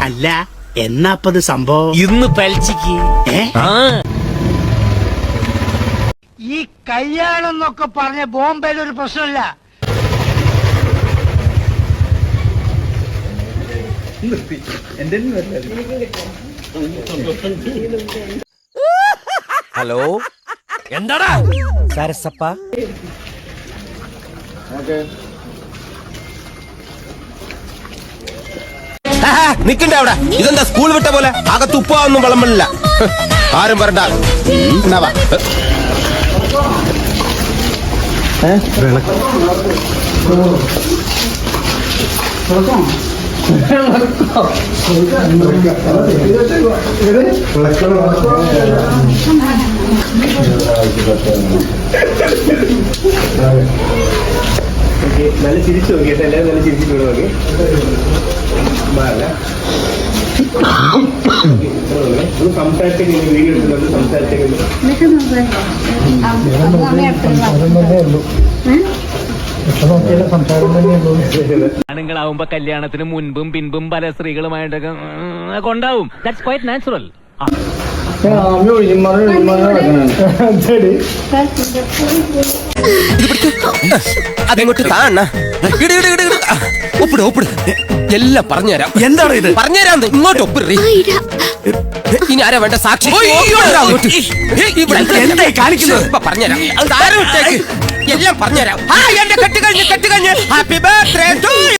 അല്ല എന്നാപ്പത് സംഭവം? ഇന്ന് പലിച്ചിക്ക് ആ. ഈ കല്യാണം എന്നൊക്കെ പറഞ്ഞ ബോംബെയിൽ ഒരു പ്രശ്നമില്ല. ഹലോ? എന്താടാ? സരസപ്പ? നിക്കണ്ട അവിടെ? ഇതെന്താ സ്കൂൾ വിട്ട പോലെ? അകത്ത് ഉപ്പാവൊന്നും വിളമ്പില്ല ആരും പറണ്ട എന്നാ വാ. നല്ല ചിരിച്ചു നോക്കിയിട്ട് എല്ലാവരും നല്ല ചിരിച്ചിട്ട് നോക്കി. സംസാരിച്ചേക്ക് വീഡിയോ എടുക്കുന്നത് സംസാരിച്ചേക്ക് ആണുങ്ങളാവുമ്പോ കല്യാണത്തിന് മുൻപും പിൻപും പല സ്ത്രീകളുമായിട്ടൊക്കെ കൊണ്ടാവും ദാറ്റ്സ് ക്വൈറ്റ് നാച്ചുറൽ അതെങ്ങോട്ട് താണ ഇട് ഇട് ഇട് ഇട്. ആ, ഒപ്പിട് ഒപ്പിട്. എല്ലാം പറഞ്ഞുതരാം. എന്താണ് ഇത്? പറഞ്ഞുതരാം ഇങ്ങോട്ട് ഒപ്പിടറി ഇനി ആരാ വേണ്ട സാക്ഷി പറഞ്ഞുതരാം. എല്ലാം പറഞ്ഞുതരാം. ആ എന്റെ കെട്ട് കഴിഞ്ഞ് കെട്ട് ഹാപ്പി ബർത്ത്ഡേ ടു